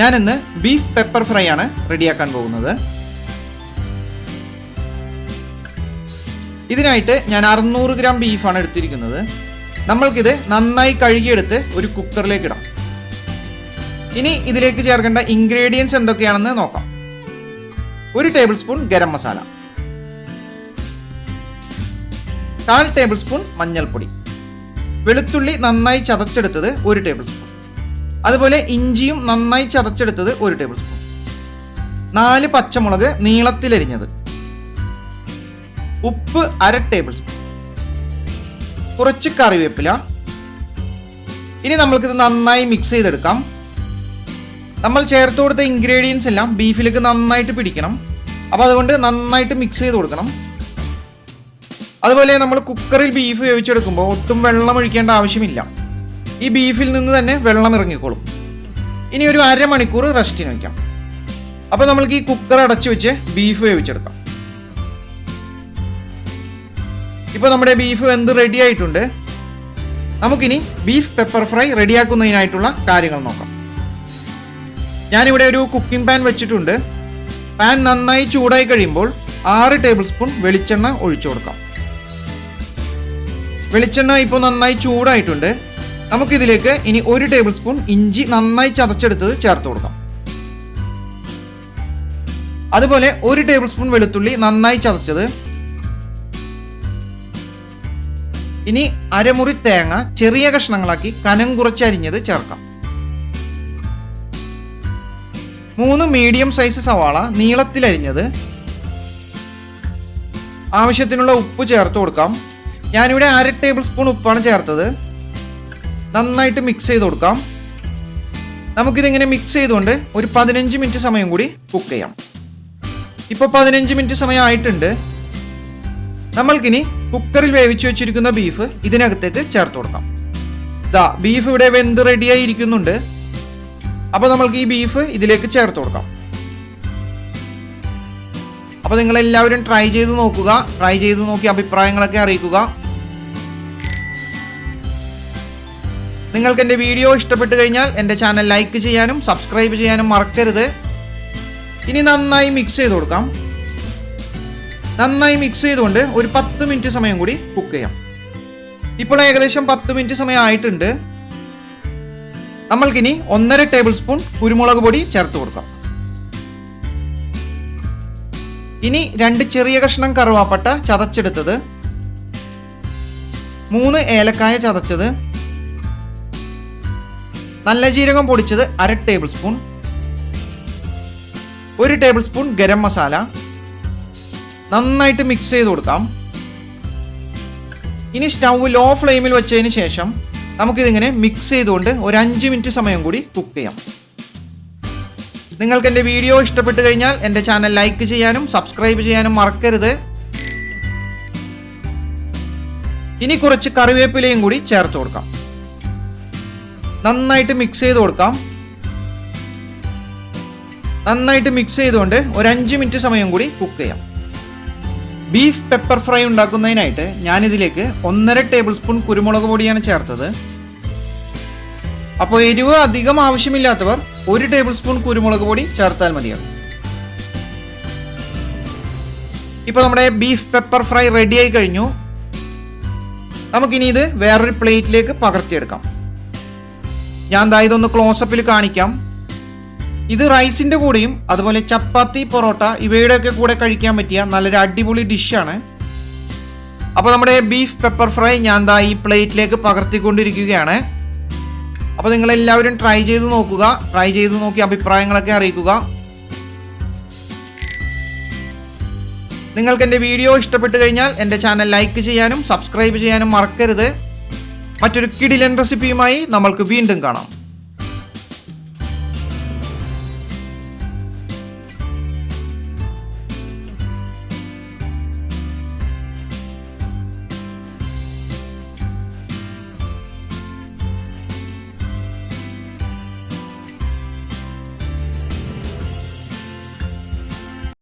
ഞാനിന്ന് beef pepper fry ആണ് റെഡിയാക്കാൻ പോകുന്നത്. ഇതിനായിട്ട് ഞാൻ അറുന്നൂറ് ഗ്രാം ബീഫാണ് എടുത്തിരിക്കുന്നത്. നമ്മൾക്കിത് നന്നായി കഴുകിയെടുത്ത് ഒരു കുക്കറിലേക്ക് ഇടാം. ഇനി ഇതിലേക്ക് ചേർക്കേണ്ട ഇൻഗ്രീഡിയൻസ് എന്തൊക്കെയാണെന്ന് നോക്കാം. ഒരു ടേബിൾ സ്പൂൺ ഗരം മസാല. കാൽ ടേബിൾ സ്പൂൺ മഞ്ഞൾപ്പൊടി. വെളുത്തുള്ളി നന്നായി ചതച്ചെടുത്തത് ഒരു ടേബിൾ സ്പൂൺ. അതുപോലെ ഇഞ്ചിയും നന്നായി ചതച്ചെടുത്തത് ഒരു ടേബിൾ സ്പൂൺ. നാല് പച്ചമുളക് നീളത്തിലരിഞ്ഞത്. ഉപ്പ് അര ടേബിൾ സ്പൂൺ. കുറച്ച് കറിവേപ്പില. ഇനി നമ്മൾക്കിത് നന്നായി മിക്സ് ചെയ്തെടുക്കാം. നമ്മൾ ചേർത്ത് കൊടുത്ത ഇൻഗ്രീഡിയൻസ് എല്ലാം ബീഫിലേക്ക് നന്നായിട്ട് പിടിക്കണം. അപ്പോൾ അതുകൊണ്ട് നന്നായിട്ട് മിക്സ് ചെയ്ത് കൊടുക്കണം. അതുപോലെ നമ്മൾ കുക്കറിൽ ബീഫ് വേവിച്ചെടുക്കുമ്പോൾ ഒട്ടും വെള്ളം ഒഴിക്കേണ്ട ആവശ്യമില്ല. ഈ ബീഫിൽ നിന്ന് തന്നെ വെള്ളം ഇറങ്ങിക്കോളും. ഇനി ഒരു അരമണിക്കൂർ റെസ്റ്റിന് വയ്ക്കാം അപ്പോൾ നമ്മൾക്ക് ഈ കുക്കർ അടച്ചു വെച്ച് ബീഫ് വേവിച്ചെടുക്കാം. ഇപ്പോൾ നമ്മുടെ ബീഫ് വെന്ത് റെഡി ആയിട്ടുണ്ട്. നമുക്കിനി ബീഫ് പെപ്പർ ഫ്രൈ റെഡിയാക്കുന്നതിനായിട്ടുള്ള കാര്യങ്ങൾ നോക്കാം. ഞാനിവിടെ ഒരു കുക്കിംഗ് പാൻ വെച്ചിട്ടുണ്ട്. പാൻ നന്നായി ചൂടായി കഴിയുമ്പോൾ ആറ് ടേബിൾ സ്പൂൺ വെളിച്ചെണ്ണ ഒഴിച്ചു കൊടുക്കാം. വെളിച്ചെണ്ണ ഇപ്പോൾ നന്നായി ചൂടായിട്ടുണ്ട്. നമുക്കിതിലേക്ക് ഇനി ഒരു ടേബിൾ സ്പൂൺ ഇഞ്ചി നന്നായി ചതച്ചെടുത്തത് ചേർത്ത് കൊടുക്കാം. അതുപോലെ ഒരു ടേബിൾ സ്പൂൺ വെളുത്തുള്ളി നന്നായി ചതച്ചത്. ഇനി അരമുറി തേങ്ങ ചെറിയ കഷ്ണങ്ങളാക്കി കനം കുറച്ചരിഞ്ഞത് ചേർക്കാം. മൂന്ന് മീഡിയം സൈസ് സവാള നീളത്തിൽ അരിഞ്ഞത്. ആവശ്യത്തിനുള്ള ഉപ്പ് ചേർത്ത് കൊടുക്കാം. ഞാനിവിടെ അര ടേബിൾ സ്പൂൺ ഉപ്പാണ് ചേർത്തത്. നന്നായിട്ട് മിക്സ് ചെയ്ത് കൊടുക്കാം. നമുക്കിതിങ്ങനെ മിക്സ് ചെയ്തുകൊണ്ട് ഒരു പതിനഞ്ച് മിനിറ്റ് സമയം കൂടി കുക്ക് ചെയ്യാം. ഇപ്പോൾ പതിനഞ്ച് മിനിറ്റ് സമയം ആയിട്ടുണ്ട്. നമ്മൾക്കിനി കുക്കറിൽ വേവിച്ച് വെച്ചിരിക്കുന്ന ബീഫ് ഇതിനകത്തേക്ക് ചേർത്ത് കൊടുക്കാം. ദാ ബീഫ് ഇവിടെ വെന്ത് റെഡിയായി ഇരിക്കുന്നുണ്ട്. അപ്പോൾ നമ്മൾക്ക് ഈ ബീഫ് ഇതിലേക്ക് ചേർത്ത് കൊടുക്കാം. അപ്പോൾ നിങ്ങൾ എല്ലാവരും ട്രൈ ചെയ്ത് നോക്കുക. ട്രൈ ചെയ്ത് നോക്കി അഭിപ്രായങ്ങളൊക്കെ അറിയിക്കുക. നിങ്ങൾക്ക് എന്റെ വീഡിയോ ഇഷ്ടപ്പെട്ട് കഴിഞ്ഞാൽ എന്റെ ചാനൽ ലൈക്ക് ചെയ്യാനും സബ്സ്ക്രൈബ് ചെയ്യാനും മറക്കരുത്. ഇനി നന്നായി മിക്സ് ചെയ്ത് കൊടുക്കാം. നന്നായി മിക്സ് ചെയ്തുകൊണ്ട് ഒരു പത്ത് മിനിറ്റ് സമയം കൂടി കുക്ക് ചെയ്യാം. ഇപ്പോൾ ഏകദേശം പത്ത് മിനിറ്റ് സമയം ആയിട്ടുണ്ട്. നമ്മൾക്കിനി ഒന്നര ടേബിൾ സ്പൂൺ കുരുമുളക് പൊടി ചേർത്ത് കൊടുക്കാം. ഇനി രണ്ട് ചെറിയ കഷ്ണം കറുവാപ്പട്ട ചതച്ചെടുത്തത്. മൂന്ന് ഏലക്കായ ചതച്ചത്. നല്ല ജീരകം പൊടിച്ചത് അര ടേബിൾ സ്പൂൺ. ഒരു ടേബിൾ സ്പൂൺ ഗരം മസാല. നന്നായിട്ട് മിക്സ് ചെയ്ത് കൊടുക്കാം. ഇനി സ്റ്റൗ ലോ ഫ്ലെയിമിൽ വെച്ചതിന് ശേഷം നമുക്കിതിങ്ങനെ മിക്സ് ചെയ്തുകൊണ്ട് ഒരു അഞ്ച് മിനിറ്റ് സമയം കൂടി കുക്ക് ചെയ്യാം. നിങ്ങൾക്ക് എന്റെ വീഡിയോ ഇഷ്ടപ്പെട്ട് കഴിഞ്ഞാൽ എന്റെ ചാനൽ ലൈക്ക് ചെയ്യാനും സബ്സ്ക്രൈബ് ചെയ്യാനും മറക്കരുത്. ഇനി കുറച്ച് കറിവേപ്പിലയും കൂടി ചേർത്ത് കൊടുക്കാം. നന്നായിട്ട് മിക്സ് ചെയ്ത് കൊടുക്കാം. നന്നായിട്ട് മിക്സ് ചെയ്തുകൊണ്ട് ഒരു അഞ്ച് മിനിറ്റ് സമയം കൂടി കുക്ക് ചെയ്യാം. ബീഫ് പെപ്പർ ഫ്രൈ ഉണ്ടാക്കുന്നതിനായിട്ട് ഞാനിതിലേക്ക് ഒന്നര ടേബിൾ സ്പൂൺ കുരുമുളക് പൊടിയാണ് ചേർത്തത്. അപ്പോൾ എരിവ് അധികം ആവശ്യമില്ലാത്തവർ ഒരു ടേബിൾ സ്പൂൺ കുരുമുളക് പൊടി ചേർത്താൽ മതിയാകും. ഇപ്പോൾ നമ്മുടെ ബീഫ് പെപ്പർ ഫ്രൈ റെഡിയായി കഴിഞ്ഞു. നമുക്കിനി ഇത് വേറൊരു പ്ലേറ്റിലേക്ക് പകർത്തിയെടുക്കാം. ഞാൻ ദാ ഇതൊന്ന് ക്ലോസപ്പിൽ കാണിക്കാം. ഇത് റൈസിന്റെ കൂടെയും അതുപോലെ ചപ്പാത്തി പൊറോട്ട ഇവയുടെയൊക്കെ കൂടെ കഴിക്കാൻ പറ്റിയ നല്ലൊരു അടിപൊളി ഡിഷാണ് അപ്പോൾ നമ്മുടെ ബീഫ് പെപ്പർ ഫ്രൈ ഞാൻ ദാ ഈ പ്ലേറ്റിലേക്ക് പകർത്തിക്കൊണ്ടിരിക്കുകയാണ്. അപ്പോൾ നിങ്ങളെല്ലാവരും ട്രൈ ചെയ്ത് നോക്കുക. ട്രൈ ചെയ്ത് നോക്കി അഭിപ്രായങ്ങളൊക്കെ അറിയിക്കുക. നിങ്ങൾക്ക് എന്റെ വീഡിയോ ഇഷ്ടപ്പെട്ട് കഴിഞ്ഞാൽ എന്റെ ചാനൽ ലൈക്ക് ചെയ്യാനും സബ്സ്ക്രൈബ് ചെയ്യാനും മറക്കരുത്. മറ്റൊരു കിടിലൻ റെസിപ്പിയുമായി നമ്മൾക്ക് വീണ്ടും കാണാം.